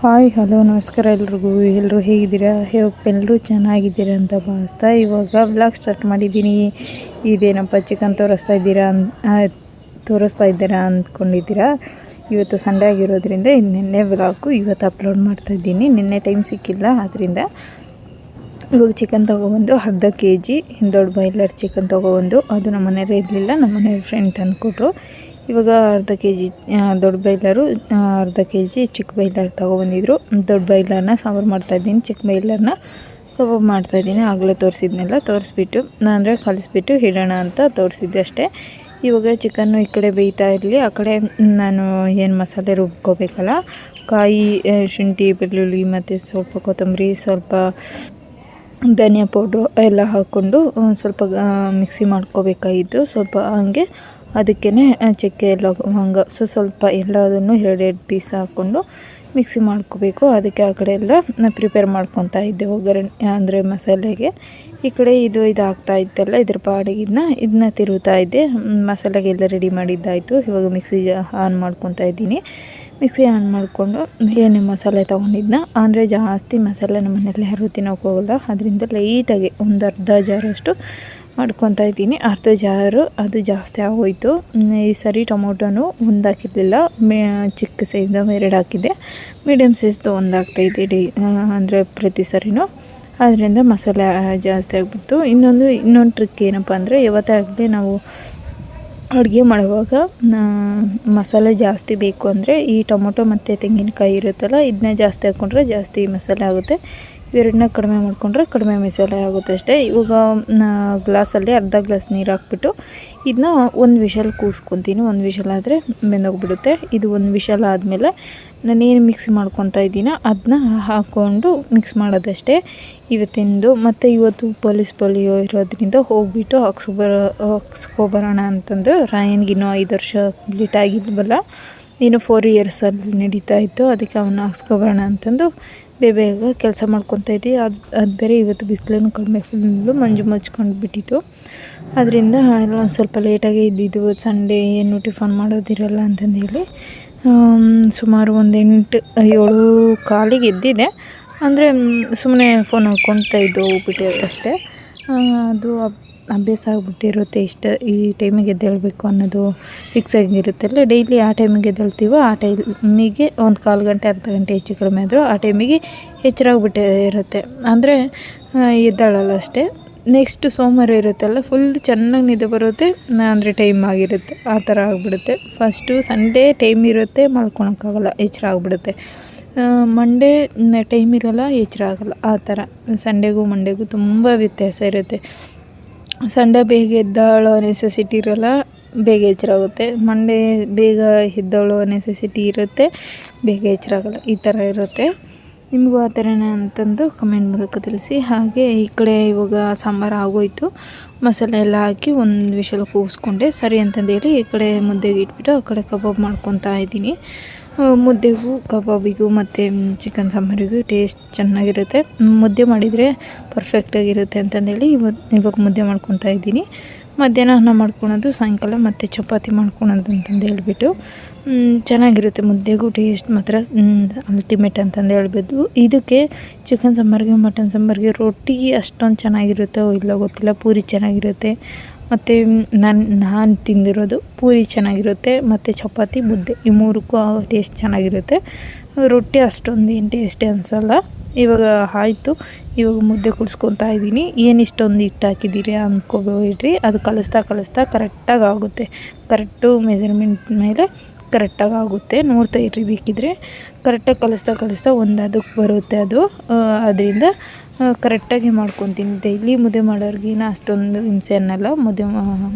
Hi, hello, ನಮಸ್ಕಾರ ಎಲ್ರಿಗೂ. ಎಲ್ಲರೂ ಹೇಗಿದ್ದೀರಾ? ಎಲ್ಲರೂ ಚೆನ್ನಾಗಿದ್ದೀರಾ ಅಂತ ಭಾವಿಸ್ತಾ ಇವಾಗ ಬ್ಲಾಗ್ ಸ್ಟಾರ್ಟ್ ಮಾಡಿದ್ದೀನಿ. ಇದೇನಪ್ಪ ಚಿಕನ್ ತೋರಿಸ್ತಾ ಇದ್ದೀರಾ ತೋರಿಸ್ತಾ ಇದ್ದೀರಾ ಅಂದ್ಕೊಂಡಿದ್ದೀರಾ? ಇವತ್ತು ಸಂಡೇ ಆಗಿರೋದ್ರಿಂದ ನಿನ್ನೆ ಬ್ಲಾಗು ಇವತ್ತು ಅಪ್ಲೋಡ್ ಮಾಡ್ತಾ ಇದ್ದೀನಿ. ನಿನ್ನೆ ಟೈಮ್ ಸಿಕ್ಕಿಲ್ಲ ಆದ್ದರಿಂದ ಇವಾಗ ಚಿಕನ್ ತೊಗೊಬಂದು ಅರ್ಧ ಕೆ ಜಿ ದೊಡ್ಡ ಬಾಯ್ಲರ್ ಚಿಕನ್ ತೊಗೊಬಂದು. ಅದು ನಮ್ಮ ಮನೆಯಲ್ಲೇ ಇರಲಿಲ್ಲ ನಮ್ಮ ಮನೆಯವ್ರ ಫ್ರೆಂಡ್ ತಂದುಕೊಟ್ರು. ಇವಾಗ ಅರ್ಧ ಕೆ ಜಿ ದೊಡ್ಡ ಬೈಲರು ಅರ್ಧ ಕೆ ಜಿ ಚಿಕ್ಕ ಬಾಯ್ಲರ್ ತೊಗೊಬಂದಿದ್ರು. ದೊಡ್ಡ ಬಾಯ್ಲರ್ನ ಸಾಂಬಾರು ಮಾಡ್ತಾಯಿದ್ದೀನಿ ಚಿಕ್ಕ ಬಾಯ್ಲರ್ನ ಕಬಾಬ್ ಮಾಡ್ತಾಯಿದ್ದೀನಿ ಆಗಲೇ ತೋರಿಸಿದ್ನೆಲ್ಲ, ತೋರಿಸ್ಬಿಟ್ಟು ಅಂದರೆ ಕಲಿಸ್ಬಿಟ್ಟು ಇಡೋಣ ಅಂತ ತೋರಿಸಿದ್ದೆ ಅಷ್ಟೇ. ಇವಾಗ ಚಿಕನ್ನು ಈ ಕಡೆ ಬೇಯ್ತಾ ಇರಲಿ. ಆ ಕಡೆ ನಾನು ಏನು ಮಸಾಲೆ ರುಬ್ಕೋಬೇಕಲ್ಲ? ಕಾಯಿ ಶುಂಠಿ, ಬೆಳ್ಳುಳ್ಳಿ ಮತ್ತು ಸ್ವಲ್ಪ ಕೊತ್ತಂಬರಿ, ಸ್ವಲ್ಪ ಧನಿಯಾ ಪೌಡ್ರು ಎಲ್ಲ ಹಾಕ್ಕೊಂಡು ಸ್ವಲ್ಪ ಮಿಕ್ಸಿ ಮಾಡ್ಕೋಬೇಕಾಗಿತ್ತು. ಸ್ವಲ್ಪ ಹಂಗೆ ಅದಕ್ಕೇ ಚಕ್ಕೆ ಲವಂಗ ಸೊ, ಸ್ವಲ್ಪ ಎಲ್ಲದನ್ನು ಎರಡೆರಡು ಪೀಸ್ ಹಾಕ್ಕೊಂಡು ಮಿಕ್ಸಿ ಮಾಡ್ಕೋಬೇಕು. ಅದಕ್ಕೆ ಆ ಕಡೆ ಎಲ್ಲ ಪ್ರಿಪೇರ್ ಮಾಡ್ಕೊತಾ ಇದ್ದೆ ಒಗ್ಗರಣೆ, ಅಂದರೆ ಮಸಾಲೆಗೆ. ಈ ಕಡೆ ಇದು ಇದು ಆಗ್ತಾ ಇತ್ತಲ್ಲ, ಇದ್ರ ಪಾಡಿಗೆ ಇದನ್ನ ಇದನ್ನ ಇದ್ದೆ. ಮಸಾಲೆಗೆ ಎಲ್ಲ ರೆಡಿ ಮಾಡಿದ್ದಾಯಿತು. ಇವಾಗ ಮಿಕ್ಸಿಗೆ ಆನ್ ಮಾಡ್ಕೊತಾ ಇದ್ದೀನಿ. ಮಿಕ್ಸಿ ಆನ್ ಮಾಡಿಕೊಂಡು ಏನೇ ಮಸಾಲೆ ತೊಗೊಂಡಿದ್ನ, ಅಂದರೆ ಜಾಸ್ತಿ ಮಸಾಲೆ ನಮ್ಮ ಮನೇಲಿ ಯಾರು ತಿನ್ನೋಕ್ಕೋಗಲ್ಲ. ಅದರಿಂದ ಲೈಟಾಗಿ ಒಂದು ಅರ್ಧ ಜಾರಷ್ಟು ಮಾಡ್ಕೊತಾ ಇದ್ದೀನಿ. ಅರ್ಧ ಜಾರು, ಅದು ಜಾಸ್ತಿ ಆಗೋಯ್ತು. ಈ ಸರಿ ಟೊಮೊಟೊನು ಒಂದು ಹಾಕಿರಲಿಲ್ಲ. ಮೇ, ಚಿಕ್ಕ ಸೈಜ್ ಎರಡು ಹಾಕಿದ್ದೆ. ಮೀಡಿಯಮ್ ಸೈಜ್ದು ಒಂದು ಹಾಕ್ತಾಯಿದ್ದೆ ಡೈ ಅಂದರೆ ಪ್ರತಿ ಸರಿನೂ. ಅದರಿಂದ ಮಸಾಲೆ ಜಾಸ್ತಿ ಆಗಿಬಿಡ್ತು. ಇನ್ನೊಂದು ಇನ್ನೊಂದು ಟ್ರಿಕ್ ಏನಪ್ಪ ಅಂದರೆ, ಯಾವತ್ತೇ ಆಗಲಿ ನಾವು ಅಡುಗೆ ಮಾಡುವಾಗ ಮಸಾಲೆ ಜಾಸ್ತಿ ಬೇಕು ಅಂದರೆ ಈ ಟೊಮೊಟೊ ಮತ್ತು ತೆಂಗಿನಕಾಯಿ ಇರುತ್ತಲ್ಲ ಇದನ್ನ ಜಾಸ್ತಿ ಹಾಕ್ಕೊಂಡ್ರೆ ಜಾಸ್ತಿ ಮಸಾಲೆ ಆಗುತ್ತೆ. ಇವೆರಡನ್ನ ಕಡಿಮೆ ಮಾಡಿಕೊಂಡ್ರೆ ಕಡಿಮೆ ಮಸಾಲೆ ಆಗುತ್ತೆ ಅಷ್ಟೇ. ಇವಾಗ ಗ್ಲಾಸಲ್ಲಿ ಅರ್ಧ ಗ್ಲಾಸ್ ನೀರು ಹಾಕ್ಬಿಟ್ಟು ಇದನ್ನ ಒಂದು ವಿಷಲ್ ಕೂಸ್ಕೊತೀನಿ. ಒಂದು ವಿಷಲ್ ಆದರೆ ಬೆಂದೋಗ್ಬಿಡುತ್ತೆ. ಇದು ಒಂದು ವಿಷಲ್ ಆದಮೇಲೆ ನಾನೇನು ಮಿಕ್ಸ್ ಮಾಡ್ಕೊತಾ ಇದ್ದೀನೋ ಅದನ್ನ ಹಾಕ್ಕೊಂಡು ಮಿಕ್ಸ್ ಮಾಡೋದಷ್ಟೇ. ಇವತ್ತಿಂದು ಮತ್ತು ಇವತ್ತು ಪೊಲೀಸ್ ಪೊಲಿಯೋ ಇರೋದ್ರಿಂದ ಹೋಗ್ಬಿಟ್ಟು ಹಾಕ್ಸ್ಕೊಬರ ಹಾಕ್ಸ್ಕೊಬರೋಣ ಅಂತಂದು ರಾಯನ್ಗಿನ್ನೂ ಐದು ವರ್ಷ ಕಂಪ್ಲೀಟ್ ಆಗಿದ್ವಲ್ಲ, ಇನ್ನು ಫೋರ್ ಇಯರ್ಸಲ್ಲಿ ನಡೀತಾ ಇತ್ತು. ಅದಕ್ಕೆ ಅವನ್ನ ಹಾಕ್ಸ್ಕೊಬರೋಣ ಅಂತಂದು ಬೇಗ ಬೇಗ ಕೆಲಸ ಮಾಡ್ಕೊತಾ ಇದ್ದೆ. ಅದು ಅದು ಬೇರೆ ಇವತ್ತು ಬಿಸಿಲೂ ಕಡಿಮೆ ಫುಲ್ಲು ಮಂಜು ಮಚ್ಕೊಂಡು ಬಿಟ್ಟಿತ್ತು. ಅದರಿಂದ ಎಲ್ಲ ಸ್ವಲ್ಪ ಲೇಟಾಗಿ ಇದ್ದಿದ್ದು. ಸಂಡೇ ಏನು ಟಿಫನ್ ಮಾಡೋದಿರಲ್ಲ ಅಂತಂದು ಹೇಳಿ ಸುಮಾರು ಒಂದು ಎಂಟು, ಏಳು ಕಾಲಿಗೆ ಎದ್ದಿದೆ ಅಂದರೆ ಸುಮ್ಮನೆ ಫೋನ್ ನೋಡ್ಕೊತಾ ಇದ್ದು ಹೋಗ್ಬಿಟ್ಟೆ ಅಷ್ಟೇ. ಅದು ಅಭ್ಯಾಸ ಆಗಿಬಿಟ್ಟಿರುತ್ತೆ ಇಷ್ಟು ಈ ಟೈಮಿಗೆ ಎದ್ದೇಳಬೇಕು ಅನ್ನೋದು ಫಿಕ್ಸ್ ಆಗಿರುತ್ತಲ್ಲ ಡೈಲಿ ಆ ಟೈಮಿಗೆ ಎದ್ದೇಳ್ತೀವೋ ಆ ಟೈಮಿಗೆ ಒಂದು ಕಾಲು ಗಂಟೆ, ಅರ್ಧ ಗಂಟೆ ಹೆಚ್ಚು ಕಡಿಮೆ ಆದರೂ ಆ ಟೈಮಿಗೆ ಇರುತ್ತೆ. ಅಂದರೆ ಎದ್ದಾಳಲ್ಲ ಅಷ್ಟೇ. ನೆಕ್ಸ್ಟ್ ಸೋಮವಾರ ಇರುತ್ತಲ್ಲ ಫುಲ್ ಚೆನ್ನಾಗಿ ನಿದ್ದೆ ಬರುತ್ತೆ, ಅಂದರೆ ಟೈಮ್ ಆಗಿರುತ್ತೆ. ಆ ಥರ ಆಗಿಬಿಡುತ್ತೆ. ಫಸ್ಟು ಸಂಡೇ ಟೈಮ್ ಇರುತ್ತೆ, ಮಲ್ಕೊಳಕ್ಕಾಗಲ್ಲ, ಎಚ್ಚರ ಆಗಿಬಿಡುತ್ತೆ. ಮಂಡೇ ಟೈಮ್ ಇರೋಲ್ಲ, ಎಚ್ಚರ ಆಗೋಲ್ಲ, ಆ ಥರ. ಸಂಡೇಗೂ ಮಂಡೇಗೂ ತುಂಬ ವ್ಯತ್ಯಾಸ ಇರುತ್ತೆ. ಸಂಡೇ ಬೇಗ ಎದ್ದಾಳೋ ನೆಸೆಸಿಟಿ ಇರೋಲ್ಲ, ಬೇಗ ಎಚ್ಚರ ಆಗುತ್ತೆ ಮಂಡೇ ಬೇಗ ಎದ್ದೇಳೋ ನೆಸೆಸಿಟಿ ಇರುತ್ತೆ, ಬೇಗ ಎಚ್ಚರ ಆಗಲ್ಲ ಈ ಥರ ಇರುತ್ತೆ. ನಿಮಗೂ ಆ ಥರನೇ ಅಂತಂದು ಕಮೆಂಟ್ ಮೂಲಕ ತಿಳಿಸಿ. ಹಾಗೆ ಈ ಕಡೆ ಇವಾಗ ಸಾಂಬಾರು ಆಗೋಯ್ತು. ಮಸಾಲೆ ಎಲ್ಲ ಹಾಕಿ ಒಂದು ವಿಷಲ್ ಕೂಗಿಸ್ಕೊಂಡೆ. ಸರಿ ಅಂತಂದೇಳಿ ಈ ಕಡೆ ಮುದ್ದೆಗೆ ಇಟ್ಬಿಟ್ಟು ಆ ಕಡೆ ಕಬಾಬ್ ಮಾಡ್ಕೊತಾ ಇದ್ದೀನಿ. ಮುದ್ದೆಗೂ, ಕಬಾಬಿಗೂ ಮತ್ತು ಚಿಕನ್ ಸಾಂಬಾರಿಗೂ ಟೇಸ್ಟ್ ಚೆನ್ನಾಗಿರುತ್ತೆ. ಮುದ್ದೆ ಮಾಡಿದರೆ ಪರ್ಫೆಕ್ಟಾಗಿರುತ್ತೆ ಅಂತಂದೇಳಿ ಇವತ್ತು ಇವಾಗ ಮುದ್ದೆ ಮಾಡ್ಕೊತಾ ಇದ್ದೀನಿ. ಮಧ್ಯಾಹ್ನ ಅನ್ನ ಮಾಡ್ಕೊಳೋದು, ಸಾಯಂಕಾಲ ಮತ್ತು ಚಪಾತಿ ಮಾಡ್ಕೊಳೋದು ಅಂತಂದು ಹೇಳ್ಬಿಟ್ಟು ಚೆನ್ನಾಗಿರುತ್ತೆ ಮುದ್ದೆಗೂ ಟೇಸ್ಟ್ ಮಾತ್ರ ಅಲ್ಟಿಮೇಟ್ ಅಂತಂದು ಹೇಳ್ಬೋದು ಇದಕ್ಕೆ ಚಿಕನ್ ಸಾಂಬಾರಿಗೆ, ಮಟನ್ ಸಾಂಬಾರಿಗೆ ರೊಟ್ಟಿ ಅಷ್ಟೊಂದು ಚೆನ್ನಾಗಿರುತ್ತೋ ಇಲ್ಲ ಗೊತ್ತಿಲ್ಲ, ಪೂರಿ ಚೆನ್ನಾಗಿರುತ್ತೆ. ಮತ್ತು ನಾನು ನಾನು ತಿಂದಿರೋದು ಪೂರಿ ಚೆನ್ನಾಗಿರುತ್ತೆ, ಮತ್ತು ಚಪಾತಿ, ಮುದ್ದೆ. ಈ ಮೂರಕ್ಕೂ ಟೇಸ್ಟ್ ಚೆನ್ನಾಗಿರುತ್ತೆ. ರೊಟ್ಟಿ ಅಷ್ಟೊಂದು ಏನು ಟೇಸ್ಟಿ ಅನಿಸಲ್ಲ. ಇವಾಗ ಆಯಿತು. ಇವಾಗ ಮುದ್ದೆ ಕುಡಿಸ್ಕೊತಾ ಇದ್ದೀನಿ. ಏನು ಇಷ್ಟೊಂದು ಹಿಟ್ಟು ಹಾಕಿದ್ದೀರಿ ಅಂದ್ಕೊಬೇಡ್ರಿ ಅದು ಕಲಿಸ್ತಾ ಕಲಿಸ್ತಾ ಕರೆಕ್ಟಾಗಿ ಆಗುತ್ತೆ. ಕರೆಕ್ಟು ಮೆಜರ್ಮೆಂಟ್ ಮೇಲೆ ಕರೆಕ್ಟಾಗಿ ಆಗುತ್ತೆ. ನೋಡ್ತಾ ಇರ್ರಿ ಬೇಕಿದ್ರೆ. ಕರೆಕ್ಟಾಗಿ ಕಲಿಸ್ತಾ ಕಲಿಸ್ತಾ ಒಂದು ಅದಕ್ಕೆ ಬರುತ್ತೆ ಅದು. ಅದರಿಂದ ಕರೆಕ್ಟಾಗಿ ಮಾಡ್ಕೊತೀನಿ. ಡೈಲಿ ಮುದ್ದೆ ಮಾಡೋರಿಗೇನು ಅಷ್ಟೊಂದು ಹಿಂಸೆ ಅನ್ನೋಲ್ಲ. ಮುದ್ದೆ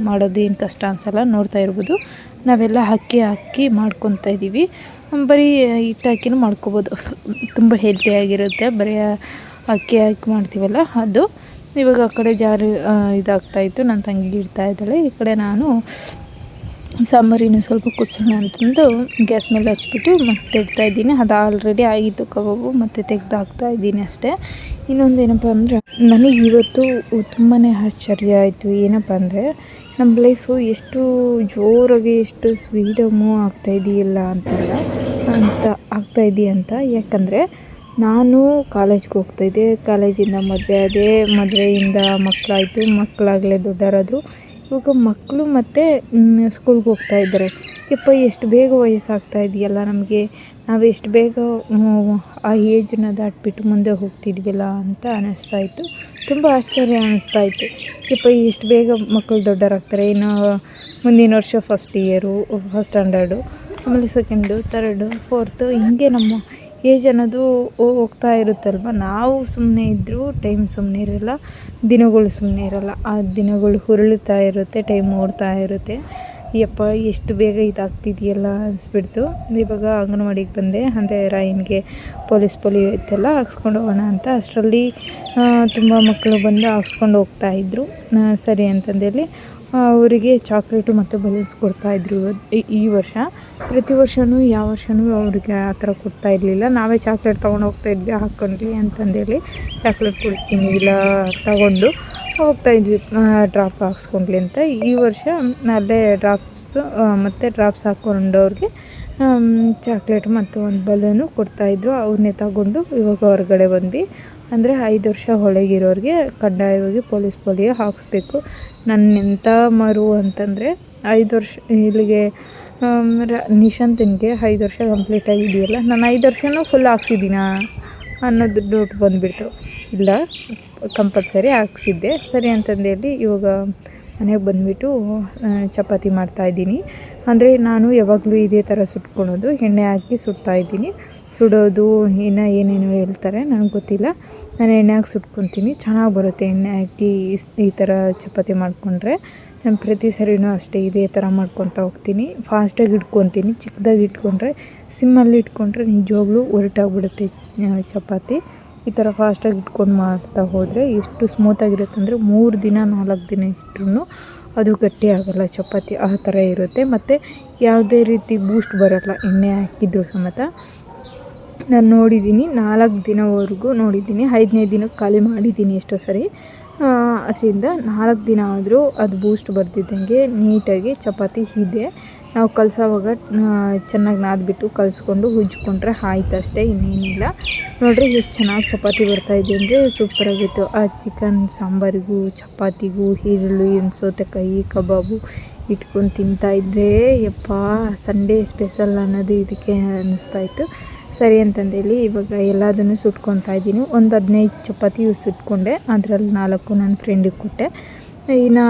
ಮಾಡೋದು ಏನು ಕಷ್ಟ ಅನಿಸಲ್ಲ. ನೋಡ್ತಾ ಇರ್ಬೋದು. ನಾವೆಲ್ಲ ಅಕ್ಕಿ ಹಾಕಿ ಮಾಡ್ಕೊತಾ ಇದ್ದೀವಿ ಬರೀ ಹಿಟ್ಟು ಹಾಕಿನೂ ಮಾಡ್ಕೊಬೋದು. ತುಂಬ ಹೆಲ್ತಿಯಾಗಿರುತ್ತೆ ಬರೀ ಅಕ್ಕಿ ಹಾಕಿ ಮಾಡ್ತೀವಲ್ಲ, ಅದು. ಇವಾಗ ಆ ಕಡೆ ಜಾರು ಇದಾಗ್ತಾಯಿತ್ತು ನನ್ನ ತಂಗಿಗೆ ಇಡ್ತಾ ಇದ್ದಾಳೆ. ಈ ಕಡೆ ನಾನು ಸಾಂಬಾರಿನ ಸ್ವಲ್ಪ ಕುದಿಸೋಣ ಅಂತಂದು ಗ್ಯಾಸ್ ಮೇಲೆ ಹಚ್ಬಿಟ್ಟು ಮತ್ತೆ ತೆಗ್ತಾ ಇದ್ದೀನಿ. ಅದು ಆಲ್ರೆಡಿ ಆಗಿತ್ತು ಕಬಾಬು ಮತ್ತು ತೆಗ್ದು ಹಾಕ್ತಾ ಇದ್ದೀನಿ ಅಷ್ಟೇ. ಇನ್ನೊಂದು ಏನಪ್ಪ ಅಂದರೆ, ನನಗೆ ಇವತ್ತು ತುಂಬಾ ಆಶ್ಚರ್ಯ ಆಯಿತು. ಏನಪ್ಪ ಅಂದರೆ ನಮ್ಮ ಲೈಫು ಎಷ್ಟು ಜೋರಾಗಿ ಎಷ್ಟು ಸ್ವೀಡಮು ಆಗ್ತಾಯಿದೆಯಲ್ಲ ಅಂತಲ್ಲ, ಅಂತ ಆಗ್ತಾ ಅಂತ. ಯಾಕಂದರೆ, ನಾನು ಕಾಲೇಜ್ಗೆ ಹೋಗ್ತಾಯಿದ್ದೆ ಕಾಲೇಜಿಂದ ಮದುವೆ ಅದೇ ಮದುವೆಯಿಂದ ಮಕ್ಕಳಾಯಿತು. ಮಕ್ಕಳಾಗಲೇ ದೊಡ್ಡವರಾದರು ಇವಾಗ ಮಕ್ಕಳು ಮತ್ತು ಸ್ಕೂಲ್ಗೆ ಹೋಗ್ತಾ ಇದ್ದಾರೆ. ಯಪ್ಪ, ಎಷ್ಟು ಬೇಗ ವಯಸ್ಸಾಗ್ತಾ ಇದೆಯಲ್ಲ ನಮಗೆ? ನಾವು ಎಷ್ಟು ಬೇಗ ಆ ಏಜನ್ನ ದಾಟ್ಬಿಟ್ಟು ಮುಂದೆ ಹೋಗ್ತಿದ್ವಲ್ಲ ಅಂತ ಅನ್ನಿಸ್ತಾ ಇತ್ತು. ತುಂಬ ಆಶ್ಚರ್ಯ ಅನ್ನಿಸ್ತಾ ಇತ್ತು. ಯಪ್ಪ, ಎಷ್ಟು ಬೇಗ ಮಕ್ಕಳು ದೊಡ್ಡರಾಗ್ತಾರೆ. ಇನ್ನು ಮುಂದಿನ ವರ್ಷ ಫಸ್ಟ್ ಇಯರು ಫಸ್ಟ್ ಸ್ಟ್ಯಾಂಡರ್ಡು ಆಮೇಲೆ ಸೆಕೆಂಡು ತರ್ಡು ಫೋರ್ತು ಹೀಗೆ ನಮ್ಮ ಏಜ್ ಅನ್ನೋದು ಹೋಗ್ತಾ ಇರುತ್ತಲ್ವ? ನಾವು ಸುಮ್ಮನೆ ಇದ್ದರೂ ಟೈಮ್ ಸುಮ್ಮನೆ ಇರೋಲ್ಲ, ದಿನಗಳು ಸುಮ್ಮನೆ ಇರೋಲ್ಲ. ಆ ದಿನಗಳು ಹುರುಳುತ್ತಾ ಇರುತ್ತೆ, ಟೈಮ್ ಓಡ್ತಾ ಇರುತ್ತೆ. ಯಪ್ಪ, ಎಷ್ಟು ಬೇಗ ಇದಾಗ್ತಿದೆಯಲ್ಲ ಅನಿಸ್ಬಿಡ್ತು. ಇವಾಗ ಅಂಗನವಾಡಿಗೆ ಬಂದೆ. ಅಂದರೆ ರಾಯನ್ಗೆ ಪೊಲೀಸ್ ಪೊಲಿಯೋ ಇತ್ತಲ್ಲ ಹಾಕ್ಸ್ಕೊಂಡು ಹೋಗೋಣ ಅಂತ. ಅಷ್ಟರಲ್ಲಿ ತುಂಬ ಮಕ್ಕಳು ಬಂದು ಹಾಕ್ಸ್ಕೊಂಡು ಹೋಗ್ತಾಯಿದ್ರು ಸರಿ ಅಂತಂದೇಳಿ ಅವರಿಗೆ ಚಾಕ್ಲೇಟು ಮತ್ತು ಬಲೂನ್ಸ್ ಕೊಡ್ತಾಯಿದ್ರು ಈ ವರ್ಷ. ಪ್ರತಿ ವರ್ಷವೂ ಯಾವ ವರ್ಷವೂ ಅವರಿಗೆ ಆ ಥರ ಕೊಡ್ತಾ ಇರಲಿಲ್ಲ. ನಾವೇ ಚಾಕ್ಲೇಟ್ ತೊಗೊಂಡು ಹೋಗ್ತಾಯಿದ್ವಿ ಹಾಕ್ಕೊಂಡ್ರಿ ಅಂತಂದೇಳಿ ಚಾಕ್ಲೇಟ್ ಕೊಡಿಸ್ತೀನಿ, ಇಲ್ಲ ತಗೊಂಡು ಹೋಗ್ತಾಯಿದ್ವಿ ಡ್ರಾಪ್ ಹಾಕ್ಸ್ಕೊಂಡ್ಲಿ ಅಂತ. ಈ ವರ್ಷ ಅದೇ ಡ್ರಾಪ್ಸು ಮತ್ತು ಡ್ರಾಪ್ಸ್ ಹಾಕ್ಕೊಂಡವ್ರಿಗೆ ಚಾಕ್ಲೇಟ್ ಮತ್ತು ಒಂದು ಬಲೂನು ಕೊಡ್ತಾಯಿದ್ರು ಅವನ್ನೇ ತಗೊಂಡು ಇವಾಗ ಹೊರಗಡೆ ಬಂದ್ವಿ. ಅಂದರೆ ಐದು ವರ್ಷ ಒಳಗಿರೋರಿಗೆ ಕಡ್ಡಾಯವಾಗಿ ಪೊಲೀಸ್ ಪೋಲಿಯೋ ಹಾಕಿಸ್ಬೇಕು. ನನ್ನ ಎಂಥ ಮರು ಅಂತಂದರೆ ಐದು ವರ್ಷ ಇಲ್ಲಿಗೆ ನಿಶಾಂತ್ ನಿಶಾಂತನಿಗೆ ಐದು ವರ್ಷ ಕಂಪ್ಲೀಟ್ ಆಗಿದೆಯಲ್ಲ ನಾನು ಐದು ವರ್ಷನೂ ಫುಲ್ ಹಾಕ್ಸಿದ್ದೀನಾ ಅನ್ನೋದು ಡೌಟ್ ಬಂದುಬಿಡ್ತು. ಇಲ್ಲ ಕಂಪಲ್ಸರಿ ಹಾಕ್ಸಿದ್ದೆ. ಸರಿ ಅಂತಂದೇಳಿ ಇವಾಗ ಮನೆಗೆ ಬಂದುಬಿಟ್ಟು ಚಪಾತಿ ಮಾಡ್ತಾಯಿದ್ದೀನಿ ಅಂದರೆ ನಾನು ಯಾವಾಗಲೂ ಇದೇ ಥರ ಸುಟ್ಕೊಳೋದು, ಎಣ್ಣೆ ಹಾಕಿ ಸುಡ್ತಾಯಿದ್ದೀನಿ ಸುಡೋದು, ಇನ್ನು ಏನೇನೋ ಹೇಳ್ತಾರೆ, ನನಗೆ ಗೊತ್ತಿಲ್ಲ. ನಾನು ಎಣ್ಣೆ ಹಾಕಿ ಸುಟ್ಕೊತೀನಿ. ಚೆನ್ನಾಗಿ ಬರುತ್ತೆ ಎಣ್ಣೆ ಹಾಕಿ ಈ ಥರ ಚಪಾತಿ ಮಾಡಿಕೊಂಡ್ರೆ. ನಾನು ಪ್ರತಿ ಸರಿನೂ ಅಷ್ಟೇ ಇದೇ ಥರ ಮಾಡ್ಕೊತಾ ಹೋಗ್ತೀನಿ. ಫಾಸ್ಟಾಗಿ ಇಟ್ಕೊತೀನಿ. ಚಿಕ್ಕದಾಗಿ ಇಟ್ಕೊಂಡ್ರೆ, ಸಿಮ್ಮಲ್ಲಿ ಇಟ್ಕೊಂಡ್ರೆ ನಿಜವಾಗ್ಲೂ ಒರಟಾಗ್ಬಿಡುತ್ತೆ ಚಪಾತಿ. ಈ ಥರ ಫಾಸ್ಟಾಗಿ ಇಟ್ಕೊಂಡು ಮಾಡ್ತಾ ಹೋದರೆ ಎಷ್ಟು ಸ್ಮೂತಾಗಿರುತ್ತೆ ಅಂದರೆ ಮೂರು ದಿನ, ನಾಲ್ಕು ದಿನ ಇಟ್ಟರೂ ಅದು ಗಟ್ಟಿ ಆಗೋಲ್ಲ ಚಪಾತಿ. ಆ ಥರ ಇರುತ್ತೆ. ಮತ್ತು ಯಾವುದೇ ರೀತಿ ಬೂಸ್ಟ್ ಬರೋಲ್ಲ, ಎಣ್ಣೆ ಹಾಕಿದ್ರು ಸಮೇತ. ನಾನು ನೋಡಿದ್ದೀನಿ ನಾಲ್ಕು ದಿನವರೆಗೂ ನೋಡಿದ್ದೀನಿ ಐದನೇ ದಿನಕ್ಕೆ ಖಾಲಿ ಮಾಡಿದ್ದೀನಿ ಎಷ್ಟೋ ಸರಿ. ಅದರಿಂದ ನಾಲ್ಕು ದಿನ ಆದರೂ ಅದು ಬೂಸ್ಟ್ ಬರ್ತಿದ್ದಂಗೆ ನೀಟಾಗಿ ಚಪಾತಿ ಇದೆ. ನಾವು ಕಲಸೋವಾಗ ಚೆನ್ನಾಗಿ ನಾದ್ಬಿಟ್ಟು ಕಲಿಸ್ಕೊಂಡು ಉಜ್ಕೊಂಡ್ರೆ ಆಯ್ತು ಅಷ್ಟೇ, ಇನ್ನೇನಿಲ್ಲ. ನೋಡ್ರಿ ಎಷ್ಟು ಚೆನ್ನಾಗಿ ಚಪಾತಿ ಬರ್ತಾಯಿದೆ ಅಂದರೆ ಸೂಪರಾಗಿತ್ತು ಆ ಚಿಕನ್ ಸಾಂಬಾರಿಗೂ, ಚಪಾತಿಗೂ, ಈರುಳ್ಳಿ ಸೌತೆಕಾಯಿ ಕಬಾಬು ಇಟ್ಕೊಂಡು ತಿಂತಾಯಿದ್ರೆ ಯಪ್ಪ ಸಂಡೇ ಸ್ಪೆಷಲ್ ಅನ್ನೋದು ಇದಕ್ಕೆ ಅನ್ನಿಸ್ತಾಯಿತ್ತು ಸರಿ ಅಂತಂದೇಳಿ ಇವಾಗ ಎಲ್ಲದನ್ನು ಸುಟ್ಕೊತಾ ಇದ್ದೀನಿ. ಒಂದು ಹದಿನೈದು ಚಪಾತಿ ಸುಟ್ಕೊಂಡೆ. ಅದರಲ್ಲಿ ನಾಲ್ಕು ನನ್ನ ಫ್ರೆಂಡಿಗೆ ಕೊಟ್ಟೆ. ಇನ್ನು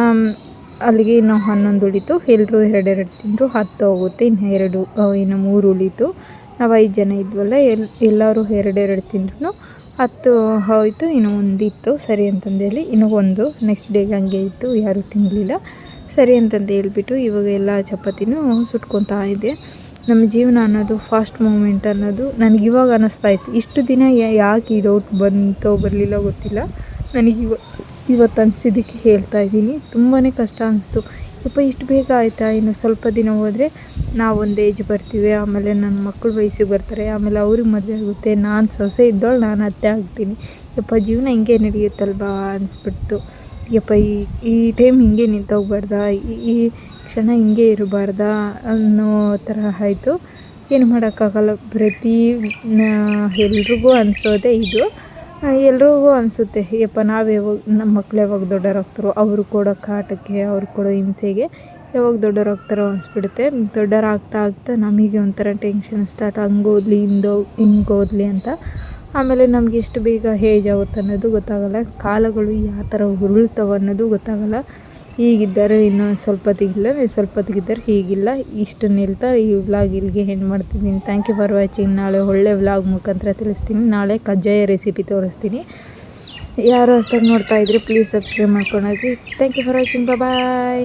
ಅಲ್ಲಿಗೆ ಇನ್ನು ಹನ್ನೊಂದು ಉಳಿತು. ಎಲ್ಲರೂ ಎರಡೆರಡು ತಿಂದರು, ಹತ್ತು ಹೋಗುತ್ತೆ, ಇನ್ನು ಎರಡು ಇನ್ನು ಮೂರು ಉಳಿತು. ನಾವು ಐದು ಜನ ಇದ್ವಲ್ಲ, ಎಲ್, ಎಲ್ಲರೂ ಎರಡೆರಡು ತಿಂದ್ರು ಹತ್ತು ಹೋಯಿತು, ಇನ್ನು ಒಂದಿತ್ತು. ಸರಿ ಅಂತಂದೇಳಿ ಇನ್ನು ಒಂದು ನೆಕ್ಸ್ಟ್ ಡೇಗೆ ಹಂಗೆ ಇತ್ತು, ಯಾರೂ ತಿನ್ನಲಿಲ್ಲ ಸರಿ ಅಂತಂದು ಹೇಳ್ಬಿಟ್ಟು ಇವಾಗ ಎಲ್ಲ ಚಪಾತಿನೂ ಸುಟ್ಕೊತಾ ಇದೆ ನಮ್ಮ ಜೀವನ ಅನ್ನೋದು ಫಾಸ್ಟ್ ಮೂಮೆಂಟ್ ಅನ್ನೋದು ನನಗೆ ಇವಾಗ ಅನ್ನಿಸ್ತಾ ಇತ್ತು. ಇಷ್ಟು ದಿನ ಯಾಕೆ ಈ ಡೌಟ್ ಬಂತೋ ಬರಲಿಲ್ಲ ಗೊತ್ತಿಲ್ಲ. ನನಗೆ ಇವ, ಇವತ್ತು ಅನಿಸಿದ್ದಕ್ಕೆ ಹೇಳ್ತಾ ಇದ್ದೀನಿ. ತುಂಬಾ ಕಷ್ಟ ಅನಿಸ್ತು. ಯಪ್ಪ, ಇಷ್ಟು ಬೇಗ ಆಯಿತಾ? ಇನ್ನು ಸ್ವಲ್ಪ ದಿನ ಹೋದರೆ ನಾವು ಒಂದು ಏಜ್ ಬರ್ತೀವಿ. ಆಮೇಲೆ ನನ್ನ ಮಕ್ಕಳು ವಯಸ್ಸಿಗೆ ಬರ್ತಾರೆ. ಆಮೇಲೆ ಅವ್ರಿಗೆ ಮದುವೆ ಆಗುತ್ತೆ. ನಾನು ಸೊಸೆ ಇದ್ದವಳು ನಾನು ಅತ್ತೆ ಆಗ್ತೀನಿ. ಯಪ್ಪ, ಜೀವನ ಹಿಂಗೆ ನಡೆಯುತ್ತಲ್ವಾ? ಅನಿಸ್ಬಿಡ್ತು. ಯಪ್ಪ, ಈ ಈ ಟೈಮ್ ಹಿಂಗೆ ನಿಂತೋಗ್ಬಾರ್ದಾ? ಈ ಕ್ಷಣ ಹಿಂಗೆ ಇರಬಾರ್ದಾ ಅನ್ನೋ ಥರ ಆಯಿತು. ಏನು ಮಾಡೋಕ್ಕಾಗಲ್ಲ, ಪ್ರತಿ ಎಲ್ರಿಗೂ ಅನಿಸೋದೇ ಇದು. ಎಲ್ರಿಗೂ ಅನಿಸುತ್ತೆ, ಯಪ್ಪ, ನಾವು ಯಾವಾಗ ನಮ್ಮ ಮಕ್ಳು ಯಾವಾಗ ದೊಡ್ಡವರಾಗ್ತಾರೋ ಅವರು ಕೊಡೋ ಕಾಟಕ್ಕೆ, ಅವ್ರು ಕೊಡೋ ಹಿಂಸೆಗೆ ಯಾವಾಗ ದೊಡ್ಡವರಾಗ್ತಾರೋ ಅನಿಸ್ಬಿಡುತ್ತೆ. ದೊಡ್ಡವರಾಗ್ತಾ ಆಗ್ತಾ ನಮಗೆ ಒಂಥರ ಟೆನ್ಷನ್ ಸ್ಟಾರ್ಟ್ ಹಂಗೆ ಓದಲಿ ಹಿಂದೋ ಹಿಂಗೆ ಓದಲಿ ಅಂತ. ಆಮೇಲೆ ನಮಗೆ ಎಷ್ಟು ಬೇಗ ಹೇಜ್ ಆಗುತ್ತೆ ಅನ್ನೋದು ಗೊತ್ತಾಗಲ್ಲ. ಕಾಲಗಳು ಯಾವ ಥರ ಉರುಳ್ತಾವೆ ಅನ್ನೋದು ಗೊತ್ತಾಗಲ್ಲ. ಹೀಗಿದ್ದಾರೆ ಇನ್ನೂ ಸ್ವಲ್ಪ ಹೊತ್ತಿಗಿಲ್ಲ, ಸ್ವಲ್ಪ ಹೊತ್ತಿಗಿದ್ದಾರೆ ಹೀಗಿಲ್ಲ. ಇಷ್ಟು ನಿಲ್ತಾ ಈ ವ್ಲಾಗ್ ಇಲ್ಲಿಗೆ ಹೆಣ್ಣು ಮಾಡ್ತಿದ್ದೀನಿ ಥ್ಯಾಂಕ್ ಯು ಫಾರ್ ವಾಚಿಂಗ್ ನಾಳೆ ಒಳ್ಳೆ ವ್ಲಾಗ್ ಮುಖಾಂತರ ತಿಳಿಸ್ತೀನಿ. ನಾಳೆ ಕಜ್ಜಾಯ ರೆಸಿಪಿ ತೋರಿಸ್ತೀನಿ. ಯಾರು ಹೊಸ್ದಾಗಿ ನೋಡ್ತಾ ಇದ್ರೆ please subscribe ಮಾಡ್ಕೊಂಡೋಗಿ thank you for watching bye